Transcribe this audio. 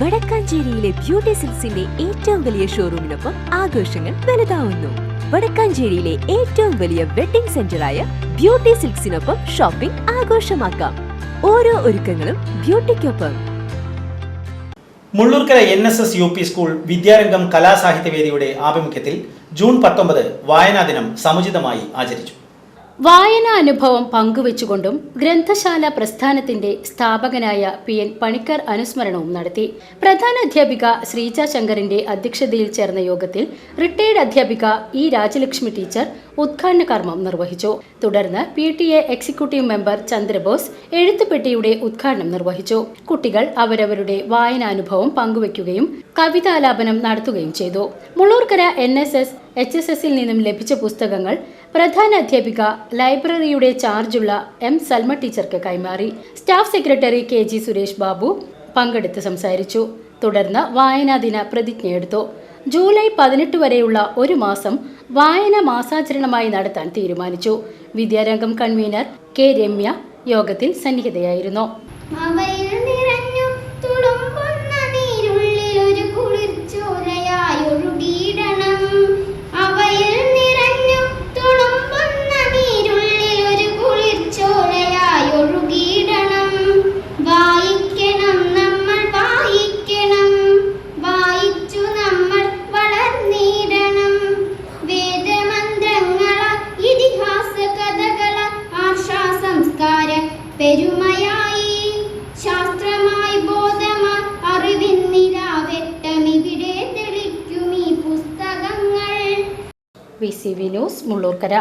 വടക്കാഞ്ചേരിയിലെ beauty സിൽസിന്റെ ഏറ്റവും വലിയ ഷോറൂമിനൊപ്പം ആഘോഷങ്ങൾ വലുതാവുന്നു. വടക്കാഞ്ചേരിയിലെ ഏറ്റവും വലിയ വെഡിംഗ് സെന്ററായ ബ്യൂട്ടി സിൽക്സിനൊപ്പം ഷോപ്പിംഗ് ആഘോഷമാക്കാം. ഓരോ ഒരുക്കങ്ങളും ബ്യൂട്ടിക്കൊപ്പം. Mullurkara N S S U P school വിദ്യാരംഗം കലാസാഹിത്യവേദിയുടെ ആഭിമുഖ്യത്തിൽ ജൂൺ പത്തൊമ്പത് വായനാ ദിനം സമുചിതമായി ആചരിച്ചു. വായനാ അനുഭവം പങ്കുവച്ചുകൊണ്ടും ഗ്രന്ഥശാല പ്രസ്ഥാനത്തിന്റെ സ്ഥാപകനായ പി എൻ പണിക്കർ അനുസ്മരണവും നടത്തി. പ്രധാന അധ്യാപിക ശ്രീജ ശങ്കറിന്റെ അധ്യക്ഷതയിൽ ചേർന്ന യോഗത്തിൽ റിട്ടയർഡ് അധ്യാപിക ഇ രാജലക്ഷ്മി ടീച്ചർ ഉദ്ഘാടന കർമ്മം നിർവഹിച്ചു. തുടർന്ന് P T A executive member Chandrabose എഴുത്തുപെട്ടിയുടെ ഉദ്ഘാടനം നിർവഹിച്ചു. കുട്ടികൾ അവരവരുടെ വായനാനുഭവം പങ്കുവയ്ക്കുകയും കവിതാലാപനം നടത്തുകയും ചെയ്തു. Mullurkara N S S H S എസിൽ നിന്നും ലഭിച്ച പുസ്തകങ്ങൾ പ്രധാന അധ്യാപിക ലൈബ്രറിയുടെ ചാർജുള്ള എം സൽമ ടീച്ചർക്ക് കൈമാറി. Staff secretary K G Suresh Babu പങ്കെടുത്ത് സംസാരിച്ചു. തുടർന്ന് വായനാ ദിന പ്രതിജ്ഞയെടുത്തു. ജൂലൈ പതിനെട്ട് വരെയുള്ള ഒരു മാസം വായന മാസാചരണമായി നടത്താൻ തീരുമാനിച്ചു. വിദ്യാരംഗം കൺവീനർ കെ രമ്യ യോഗത്തിൽ സന്നിഹിതയായിരുന്നു. പെരുമയായി ശാസ്ത്രമായി ബോധമായി അറിവിൻ നിരാവെട്ടമിവിടെ തെളിക്കും ഈ പുസ്തകങ്ങൾ. V C V news Mullurkara.